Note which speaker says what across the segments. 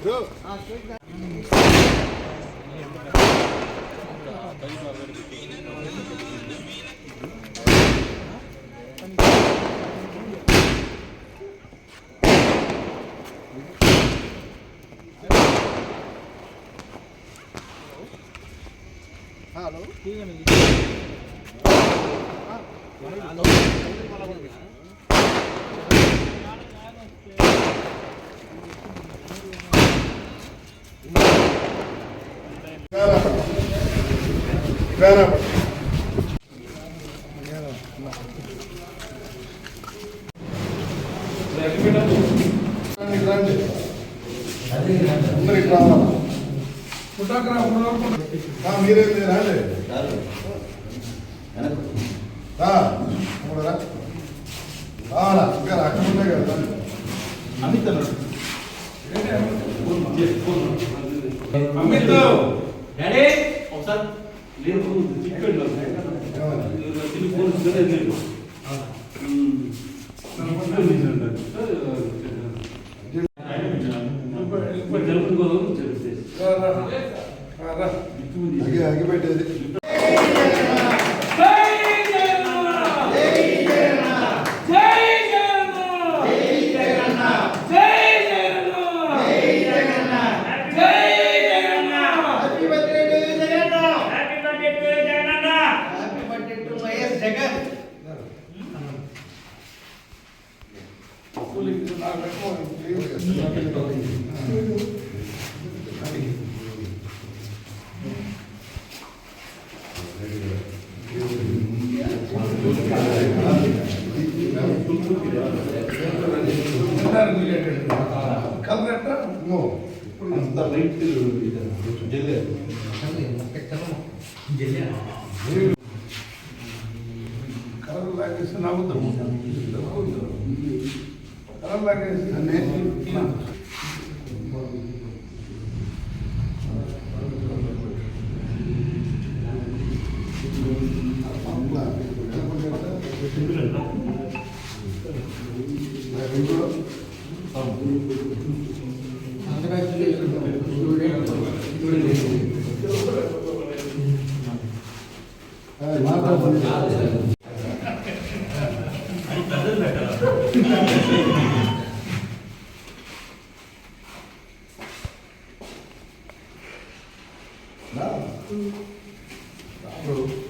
Speaker 1: Hello ठीक है అందరికి రావాలి ఆ, మీరే మీరు రాండి రా, ఇప్పుడు రా. రావాలా ఇంకా అక్కడ ఉన్నాయి కదా
Speaker 2: అమిత్
Speaker 3: నేను చిక్కండి టెలిఫోన్ లేదు
Speaker 1: రా, రా, రా, రా. అగి అగి పెట్టేది నో.
Speaker 3: అంత లైట్ జల్లే
Speaker 1: కలర్ లాగేసి నవ్వుతాం కలర్ లాగేసి
Speaker 2: జై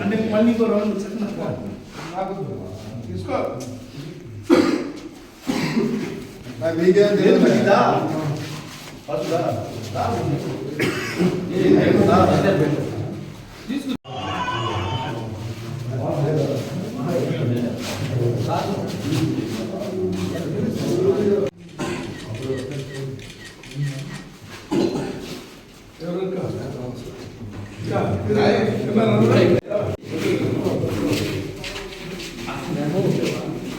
Speaker 1: అంటే మళ్ళీ ఇంకో రౌండ్ తీసుకో మీకేం తెలియదు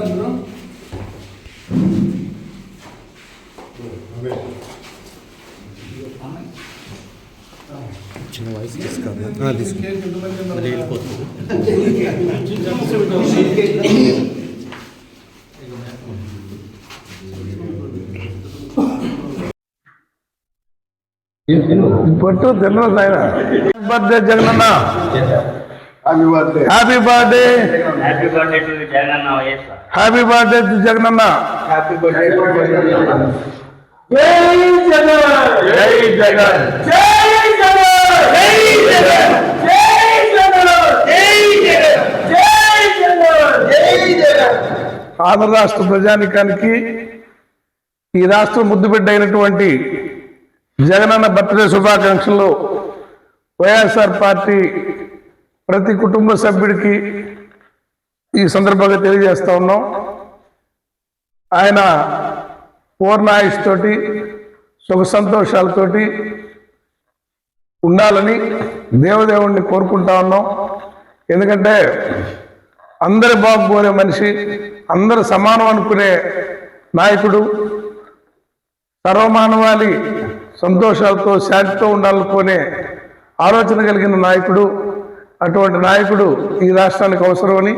Speaker 1: verdade, não? Amém. Continua escada. Ah, desculpa. Olha
Speaker 4: ele botou.
Speaker 1: ಇಟ್ಟು
Speaker 4: ತಿನ್ನೋದಾಯ್ತು ಜಗನ್ನ happy birthday happy birthday happy birthday to Jagan
Speaker 3: YSR happy birthday to Jagananna
Speaker 2: happy birthday
Speaker 3: జై జగన్ జై జగన్ జై జగన్ జై జగన్ జై జగన్ జై జగన్ జై జగన్ జై జగన్ ఆంధ్ర రాష్ట్ర ప్రజానికానికి ఈ రాష్ట్రం ముద్దుబిడ్డ అయినటువంటి జగనన్న బర్త్డే శుభాకాంక్షలు. వైఎస్ఆర్ పార్టీ ప్రతి కుటుంబ సభ్యుడికి ఈ సందర్భంగా తెలియజేస్తా ఉన్నాం. ఆయన పూర్ణాయుష్తోటి సుఖ సంతోషాలతోటి ఉండాలని దేవదేవుణ్ణి కోరుకుంటా ఉన్నాం. ఎందుకంటే అందరి బాగుపోయే మనిషి అందరు సమానం అనుకునే నాయకుడు సర్వమానవాళి సంతోషాలతో శాంతితో ఉండాలనుకునే ఆలోచన కలిగిన నాయకుడు అటువంటి నాయకుడు ఈ రాష్ట్రానికి అవసరమని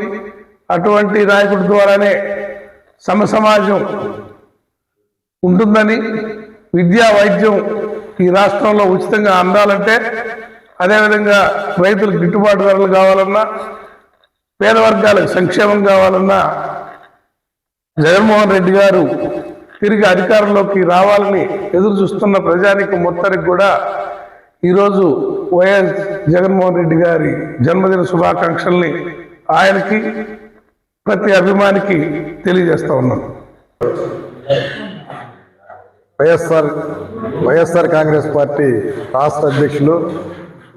Speaker 3: అటువంటి నాయకుడి ద్వారానే సమసమాజం ఉంటుందని విద్యా వైద్యం ఈ రాష్ట్రంలో ఉచితంగా అందాలంటే అదేవిధంగా రైతులకు గిట్టుబాటు ధరలు కావాలన్నా పేద వర్గాలకు సంక్షేమం కావాలన్నా జగన్మోహన్ రెడ్డి గారు తిరిగి అధికారంలోకి రావాలని ఎదురు చూస్తున్న ప్రజానికి మొత్తానికి కూడా ఈరోజు వైఎస్ జగన్మోహన్ రెడ్డి గారి జన్మదిన శుభాకాంక్షల్ని ఆయనకి ప్రతి అభిమానికి తెలియజేస్తా ఉన్నాను.
Speaker 2: వైఎస్ఆర్ వైఎస్ఆర్ కాంగ్రెస్ పార్టీ రాష్ట్ర అధ్యక్షులు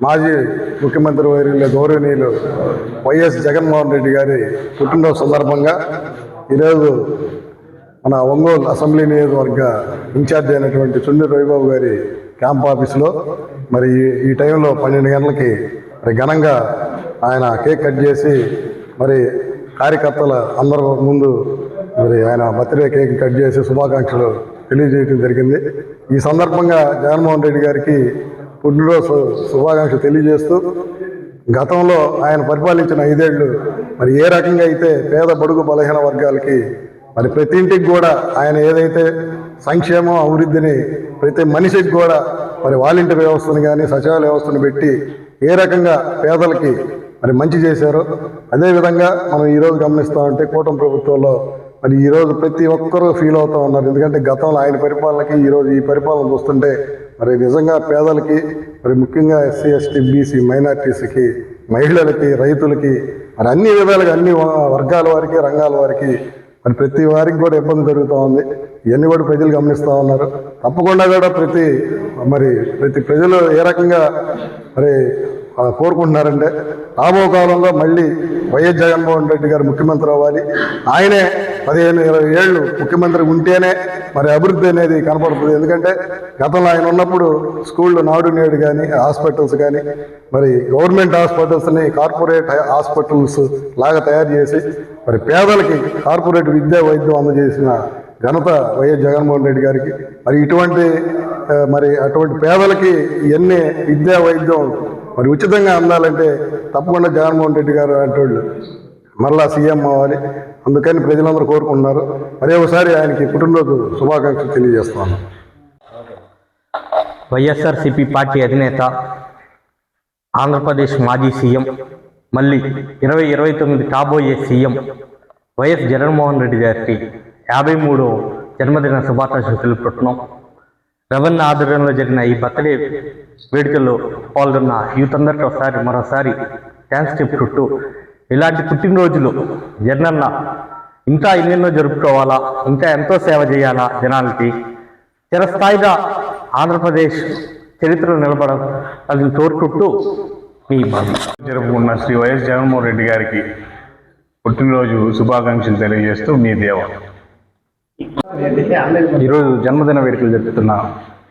Speaker 2: మాజీ ముఖ్యమంత్రి వైరుల గౌరవనీయులు వైఎస్ జగన్మోహన్ రెడ్డి గారి పుట్టినరోజు సందర్భంగా ఈరోజు మన ఒంగోలు అసెంబ్లీ నియోజకవర్గ ఇన్ఛార్జ్ అయినటువంటి చుండి రవిబాబు గారి క్యాంప్ ఆఫీస్లో. మరి ఈ- ఈ టైంలో పన్నెండు గంటలకి మరి ఘనంగా ఆయన కేక్ కట్ చేసి మరి కార్యకర్తల అందరి ముందు మరి ఆయన బర్త్డే కేక్ కట్ చేసి శుభాకాంక్షలు తెలియజేయడం జరిగింది. ఈ సందర్భంగా జగన్మోహన్ రెడ్డి గారికి పుట్టినరోజు శుభాకాంక్షలు తెలియజేస్తూ గతంలో ఆయన పరిపాలించిన ఐదేళ్ళు మరి ఏ రకంగా అయితే పేద బడుగు బలహీన వర్గాలకి మరి ప్రతి ఇంటికి కూడా ఆయన ఏదైతే సంక్షేమం అభివృద్ధిని ప్రతి మనిషికి కూడా మరి వాలంటీర్ వ్యవస్థను కానీ సచివాలయ వ్యవస్థను పెట్టి ఏ రకంగా పేదలకి మరి మంచి చేశారో అదేవిధంగా మనం ఈరోజు గమనిస్తామంటే కూటమి ప్రభుత్వంలో మరి ఈరోజు ప్రతి ఒక్కరూ ఫీల్ అవుతూ ఉన్నారు. ఎందుకంటే గతంలో ఆయన పరిపాలనకి ఈరోజు ఈ పరిపాలన చూస్తుంటే మరి నిజంగా పేదలకి మరి ముఖ్యంగా ఎస్సీ ఎస్టీ బీసీ మైనార్టీస్కి మహిళలకి రైతులకి మరి అన్ని విధాలుగా అన్ని వర్గాల వారికి రంగాల వారికి మరి ప్రతి వారికి కూడా ఇబ్బంది జరుగుతూ ఉంది. ఇవన్నీ కూడా ప్రజలు గమనిస్తూ ఉన్నారు. తప్పకుండా కూడా ప్రతి మరి ప్రతి ప్రజలు ఏ రకంగా మరి కోరుకుంటున్నారంటే రాబో కాలంలో మళ్ళీ వైఎస్ జగన్మోహన్ రెడ్డి గారు ముఖ్యమంత్రి అవ్వాలి. ఆయనే పదిహేను ఇరవై ఏళ్ళు ముఖ్యమంత్రి ఉంటేనే మరి అభివృద్ధి అనేది కనపడుతుంది. ఎందుకంటే గతంలో ఆయన ఉన్నప్పుడు స్కూళ్ళు నాడు నేడు కానీ హాస్పిటల్స్ కానీ మరి గవర్నమెంట్ హాస్పిటల్స్ని కార్పొరేట్ హాస్పిటల్స్ లాగా తయారు చేసి మరి పేదలకి కార్పొరేట్ విద్యా వైద్యం అందజేసిన ఘనత వైఎస్ జగన్మోహన్ రెడ్డి గారికి. మరి ఇటువంటి మరి అటువంటి పేదలకి ఇవన్నీ విద్యా వైద్యం మరి ఉచితంగా అందాలంటే తప్పకుండా జగన్మోహన్ రెడ్డి గారు అంటే మరలా సీఎం అవ్వాలి. అందుకని ప్రజలందరూ కోరుకుంటున్నారు. మరి ఒకసారి ఆయనకి పుట్టినరోజు శుభాకాంక్షలు తెలియజేస్తున్నాను.
Speaker 5: వైఎస్ఆర్సిపి పార్టీ అధినేత ఆంధ్రప్రదేశ్ మాజీ సీఎం మళ్ళీ ఇరవై ఇరవై తొమ్మిది కాబోయే సీఎం వైఎస్ జగన్మోహన్ రెడ్డి గారికి యాభై మూడో జన్మదిన శుభాకాంక్షలు తెలుపుతున్నాం రవణ ఆధ్వర్యంలో జరిగిన ఈ బర్త్డే వేడుకల్లో పాల్గొన్న యూత్ అందరికీ ఒకసారి మరోసారి థ్యాంక్స్ చెప్పుకుంటూ ఇలాంటి పుట్టినరోజులు జగనన్న ఇంకా ఎన్నెన్నో జరుపుకోవాలా ఇంకా ఎంతో సేవ చేయాలా జనాలకి చిరస్థాయిగా ఆంధ్రప్రదేశ్ చరిత్రలో నిలబడాలని కోరుకుంటూ
Speaker 6: జరుపుకున్న శ్రీ వైఎస్ జగన్మోహన్ రెడ్డి గారికి పుట్టినరోజు శుభాకాంక్షలు తెలియజేస్తూ మీ దేవ. ఈరోజు జన్మదిన వేడుకలు జరుపుతున్న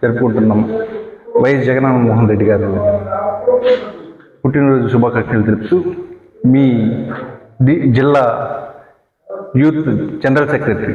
Speaker 6: జరుపుకుంటున్నాం వైఎస్ జగన్మోహన్ రెడ్డి గారు. పుట్టినరోజు శుభాకాంక్షలు తెలుపుతూ మీ జిల్లా యూత్ జనరల్ సెక్రటరీ